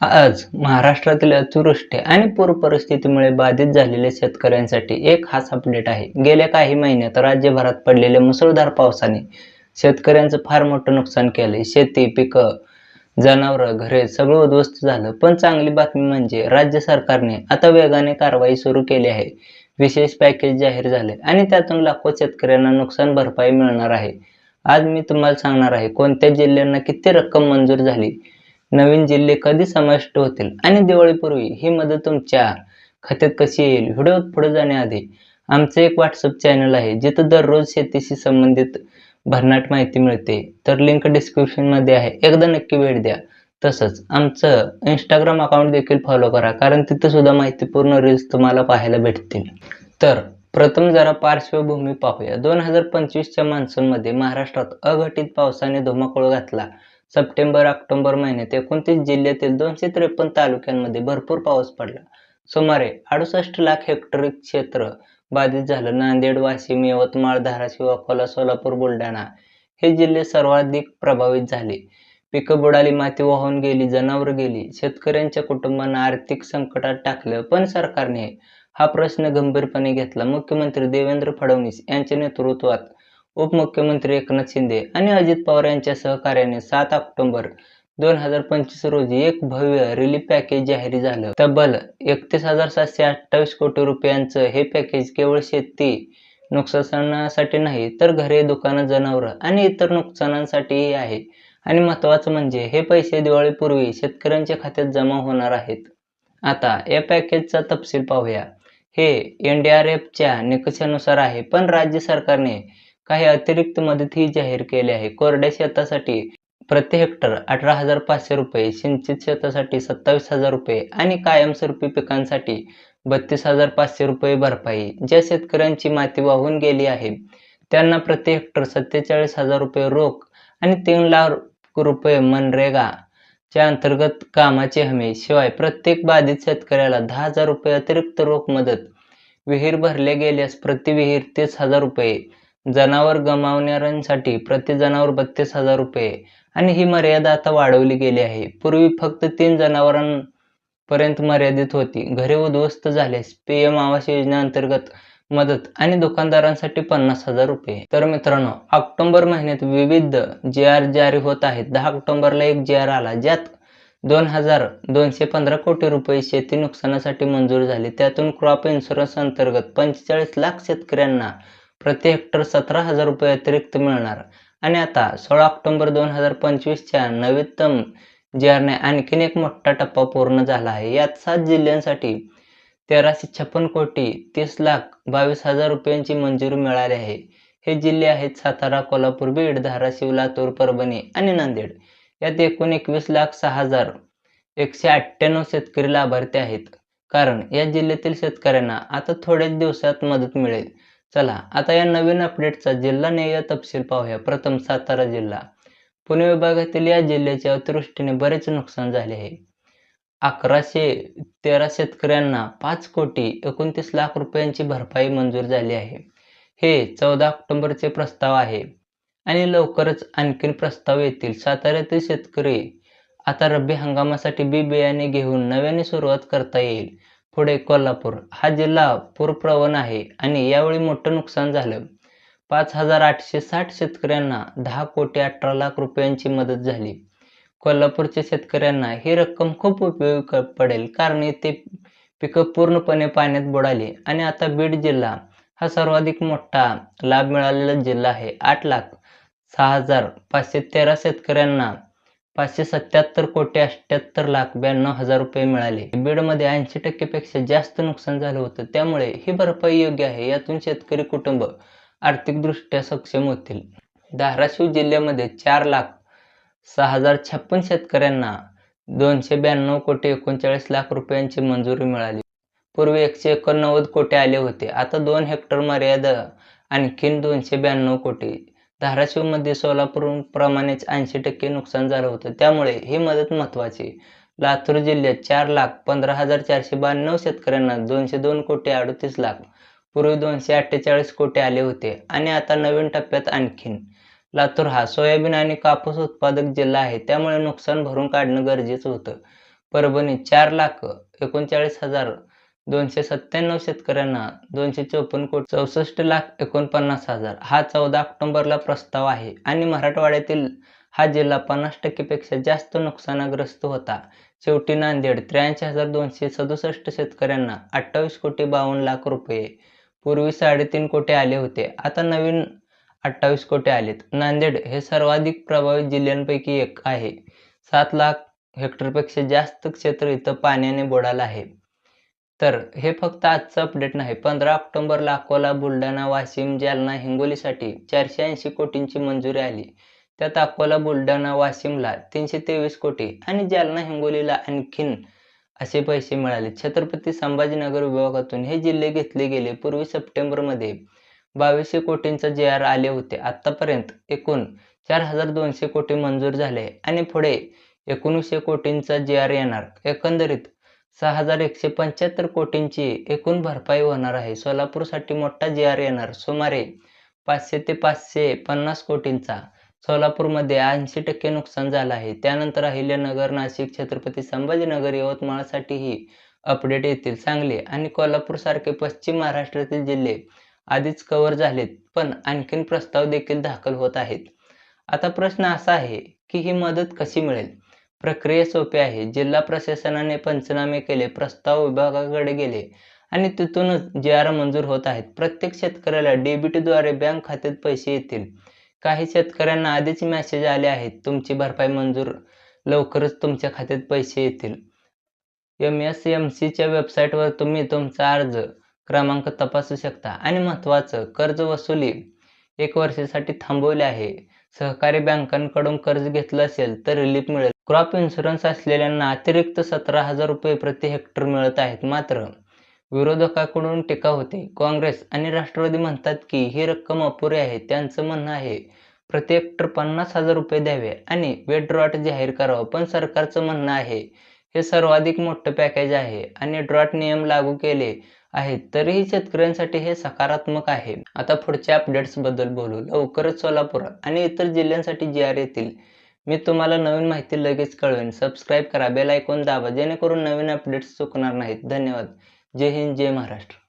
आज महाराष्ट्रातील अतिवृष्टी आणि पूर परिस्थितीमुळे बाधित झालेल्या शेतकऱ्यांसाठी एक खास अपडेट आहे. गेल्या काही महिन्यात राज्यभरात पडलेल्या मुसळधार पावसाने शेतकऱ्यांचं फार मोठं नुकसान केलंय. शेती पिकं जनावरं घरे सगळं उद्ध्वस्त झालं. पण चांगली बातमी म्हणजे राज्य सरकारने आता वेगाने कारवाई सुरू केली आहे. विशेष पॅकेज जाहीर झाले आणि त्यातून लाखो शेतकऱ्यांना नुकसान भरपाई मिळणार आहे. आज मी तुम्हाला सांगणार आहे कोणत्या जिल्ह्यांना किती रक्कम मंजूर झाली? नवीन जिल्हे कधी समाविष्ट होतील आणि दिवाळीपूर्वी ही मदत तुमच्या खात्यात कशी येईल? व्हिडिओत पुढे जाण्याआधी आमचं एक व्हॉट्सअप चॅनल आहे जिथं दररोज शेतीशी संबंधित भरणाट माहिती मिळते. तर लिंक डिस्क्रिप्शनमध्ये आहे. एकदा नक्की भेट द्या. तसंच आमचं इंस्टाग्राम अकाउंट देखील फॉलो करा कारण तिथं सुद्धा माहितीपूर्ण रील्स तुम्हाला पाहायला भेटतील. तर प्रथम जरा पार्श्वभूमी पाहूया. दोन हजार पंचवीसच्या मान्सूनमध्ये महाराष्ट्रात अघटित पावसाने धुमाकूळ घातला. सप्टेंबर ऑक्टोबर महिन्यात एकोणतीस जिल्ह्यातील दोनशे त्रेपन्न तालुक्यांमध्ये भरपूर पाऊस पडला. सुमारे अडुसष्ट लाख हेक्टर क्षेत्र बाधित झालं. नांदेड वाशिम यवतमाळ धाराशिव अकोला सोलापूर बुलढाणा हे जिल्हे सर्वाधिक प्रभावित झाले. पिकं बुडाली माती वाहून गेली जनावरं गेली शेतकऱ्यांच्या कुटुंबांना आर्थिक संकटात टाकलं पण सरकारने हा प्रश्न गंभीरपणे घेतला. मुख्यमंत्री देवेंद्र फडणवीस यांच्या नेतृत्वात उपमुख्यमंत्री एकनाथ शिंदे आणि अजित पवार यांच्या सहकार्याने सात ऑक्टोबर दोन हजार पंचवीस रोजी एक भव्य रिलीफ पॅकेज जाहीर झालं. तब्बल एकतीस हजार सातशे अठ्ठावीस कोटी रुपयांचं हे पॅकेज केवळ शेती नुकसानासाठी नाही तर घरे दुकानं जनावरं आणि इतर नुकसानांसाठीही आहे. आणि महत्त्वाचं म्हणजे हे पैसे दिवाळीपूर्वी शेतकऱ्यांच्या खात्यात जमा होणार आहेत. आता या पॅकेजचा तपशील पाहूया. हे एन डी आर एफच्या निकषानुसार आहे पण राज्य सरकारने काही अतिरिक्त मदतही जाहीर केली आहे. कोरड्या शेतासाठी प्रति हेक्टर अठरा हजार पाचशे रुपये सिंचित शेतासाठी सत्तावीस हजार रुपये आणि कायमस्वरूपी पिकांसाठी बत्तीस हजार पाचशे रुपये भरपाई. ज्या शेतकऱ्यांची माती वाहून गेली आहे त्यांना प्रति हेक्टर सत्तेचाळीस हजार रुपये रोख आणि तीन लाख रुपये मनरेगा च्या अंतर्गत कामाची हमी. शिवाय प्रत्येक बाधित शेतकऱ्याला दहा हजार रुपये अतिरिक्त रोख मदत विहीर भरले गेल्यास प्रति विहीर तीस हजार रुपये जनावर गमावणाऱ्यांसाठी प्रति जनावर बत्तीस हजार रुपये. आणि ही मर्यादा आता वाढवली गेली आहे. पूर्वी फक्त तीन जनावरांपर्यंत मर्यादित होती. घरे उद्ध्वस्त झाल्यास पीएम आवास योजनेअंतर्गत मदत आणि दुकानदारांसाठी पन्नास हजार रुपये. तर मित्रांनो ऑक्टोबर महिन्यात विविध जे आर जारी होत आहेत. दहा ऑक्टोबरला एक जे आर आला ज्यात दोन हजार दोनशे पंधरा कोटी रुपये शेती नुकसानासाठी मंजूर झाले. त्यातून क्रॉप इन्शुरन्स अंतर्गत पंचेचाळीस लाख शेतकऱ्यांना प्रति हेक्टर सतरा हजार रुपये अतिरिक्त मिळणार. आणि आता सोळा ऑक्टोबर दोन हजार पंचवीसच्या नवीनतम जी आरने आणखीन एक मोठा टप्पा पूर्ण झाला आहे. यात सात जिल्ह्यांसाठी तेराशे छप्पन कोटी तीस लाख बावीस हजार रुपयांची मंजुरी मिळाली आहे. हे जिल्हे आहेत सातारा कोल्हापूर बीड धाराशिव लातूर परभणी आणि नांदेड. यात एकूण एकवीस लाख सहा हजार एकशे अठ्ठ्याण्णव शेतकरी लाभार्थी आहेत. कारण या जिल्ह्यातील शेतकऱ्यांना आता थोड्याच दिवसात मदत मिळेल. चला आता या नवीन अपडेटचा जिल्हा न्याय तपशील पाहूया. प्रथम सातारा जिल्हा. पुणे विभागातील या जिल्ह्याच्या अतिवृष्टीने बरेच नुकसान झाले आहे. अकराशे तेरा शेतकऱ्यांना पाच कोटी एकोणतीस लाख रुपयांची भरपाई मंजूर झाली आहे. हे चौदा ऑक्टोबरचे प्रस्ताव आहे. आणि लवकरच आणखीन प्रस्ताव येतील. साताऱ्यातील शेतकरी आता रब्बी हंगामासाठी बी बियाणे घेऊन नव्याने सुरुवात करता येईल. पुढे कोल्हापूर. हा जिल्हा पूरप्रवण आहे आणि यावेळी मोठं नुकसान झालं. पाच हजार आठशे साठ शेतकऱ्यांना दहा कोटी अठरा लाख रुपयांची मदत झाली. कोल्हापूरच्या शेतकऱ्यांना ही रक्कम खूप उपयोगी पडेल कारण येथे पिकं पूर्णपणे पाण्यात बुडाली आणि आता बीड जिल्हा हा सर्वाधिक मोठा लाभ मिळालेला जिल्हा आहे. आठ लाख सहा हजार पाचशे तेरा शेतकऱ्यांना पाचशे सत्याहत्तर कोटी अठ्ठ्याहत्तर लाख ब्याण्णव हजार रुपये मिळाले. बीडमध्ये ऐंशी टक्केपेक्षा जास्त नुकसान झालं होतं. त्यामुळे ही भरपाई योग्य आहे यातून शेतकरी कुटुंब आर्थिकदृष्ट्या सक्षम होतील. धाराशिव जिल्ह्यामध्ये चार लाख सहा हजार छप्पन शेतकऱ्यांना दोनशे ब्याण्णव कोटी एकोणचाळीस लाख रुपयांची मंजुरी मिळाली. पूर्वी एकशे एकोणनव्वद कोटी आले होते. आता दोन हेक्टर मर्यादा आणखीन दोनशे ब्याण्णव कोटी धाराशिवमध्ये सोलापूरप्रमाणेच ऐंशी टक्के नुकसान झालं होतं. त्यामुळे ही मदत महत्त्वाची. लातूर जिल्ह्यात चार लाख पंधरा हजार चारशे ब्याण्णव शेतकऱ्यांना दोनशे दोन कोटी अडतीस लाख पूर्वी दोनशे अठ्ठेचाळीस कोटी आले होते आणि आता नवीन टप्प्यात आणखीन. लातूर हा सोयाबीन आणि कापूस उत्पादक जिल्हा आहे. त्यामुळे नुकसान भरून काढणं गरजेचं होतं. परभणी चार लाख एकोणचाळीस हजार दोनशे सत्त्याण्णव शेतकऱ्यांना दोनशे चौपन्न कोटी चौसष्ट लाख एकोणपन्नास हजार हा चौदा ऑक्टोबरला प्रस्ताव आहे. आणि मराठवाड्यातील हा जिल्हा पन्नास टक्केपेक्षा जास्त नुकसानग्रस्त होता. शेवटी नांदेड त्र्याऐंशी हजार दोनशे सदुसष्ट शेतकऱ्यांना अठ्ठावीस कोटी बावन्न लाख रुपये पूर्वी साडेतीन कोटी आले होते. आता नवीन अठ्ठावीस कोटी आलेत. नांदेड हे सर्वाधिक प्रभावित जिल्ह्यांपैकी एक आहे. सात लाख हेक्टरपेक्षा जास्त क्षेत्र इथं पाण्याने बुडालं आहे. तर हे फक्त आजचं अपडेट नाही पंधरा ऑक्टोबरला अकोला बुलढाणा वाशिम जालना हिंगोलीसाठी चारशे ऐंशी कोटींची मंजुरी आली. त्यात अकोला बुलढाणा वाशिमला तीनशे तेवीस कोटी आणि जालना हिंगोलीला आणखीन असे पैसे मिळाले. छत्रपती संभाजीनगर विभागातून हे जिल्हे घेतले गेले. पूर्वी सप्टेंबरमध्ये बावीसशे कोटींचा जे आर आले होते. आत्तापर्यंत एकूण चार हजार दोनशे कोटी मंजूर झाले आणि पुढे एकोणीसशे कोटींचा जे आर येणार. एकंदरीत सहा हजार एकशे पंच्याहत्तर कोटींची एकूण भरपाई होणार आहे. सोलापूरसाठी मोठा जी आर येणार. सुमारे पाचशे ते पाचशे पन्नास कोटींचा सोलापूरमध्ये ऐंशी टक्के नुकसान झालं आहे. त्यानंतर अहिल्यानगर नाशिक छत्रपती संभाजीनगर यवतमाळसाठीही अपडेट येतील सांगली आणि कोल्हापूरसारखे पश्चिम महाराष्ट्रातील जिल्हे आधीच कव्हर झालेत पण आणखीन प्रस्ताव देखील दाखल होत आहेत. आता प्रश्न असा आहे की ही मदत कशी मिळेल? प्रक्रिया सोपी आहे. जिल्हा प्रशासनाने पंचनामे केले प्रस्ताव विभागाकडे गेले आणि तिथूनच जे आर मंजूर होत आहेत. प्रत्येक शेतकऱ्याला डीबीटीद्वारे बँक खात्यात पैसे येतील. काही शेतकऱ्यांना आधीच मॅसेज आले आहेत तुमची भरपाई मंजूर लवकरच तुमच्या खात्यात पैसे येतील. एम एस एम सीच्या वेबसाईटवर तुम्ही तुमचा अर्ज क्रमांक तपासू शकता आणि महत्त्वाचं कर्ज वसुली एक वर्षासाठी थांबवले आहे. सहकारी बँकांकडून कर्ज घेतलं असेल तर रिलीफ मिळेल. क्रॉप इन्शुरन्स असलेल्यांना अतिरिक्त सतरा हजार रुपये प्रति हेक्टर मिळत आहेत. मात्र विरोधकाकडून टीका होते. काँग्रेस आणि राष्ट्रवादी म्हणतात की ही रक्कम अपुरी आहे. त्यांचं म्हणणं आहे प्रति हेक्टर पन्नास हजार रुपये द्यावे आणि वेट ड्रॉट जाहीर करावं. पण सरकारचं म्हणणं आहे हे सर्वाधिक मोठं पॅकेज आहे आणि ड्रॉट नियम लागू केले आहेत तरीही शेतकऱ्यांसाठी हे सकारात्मक आहे. आता पुढच्या अपडेट्सबद्दल बोलू. लवकरच सोलापूर आणि इतर जिल्ह्यांसाठी जी आर येतील. मी तुम्हाला नवीन माहिती लगेच कळवेन. सबस्क्राईब करा बेल आयकॉन दाबा जेणेकरून नवीन अपडेट्स चुकणार नाहीत. धन्यवाद. जय हिंद जय महाराष्ट्र.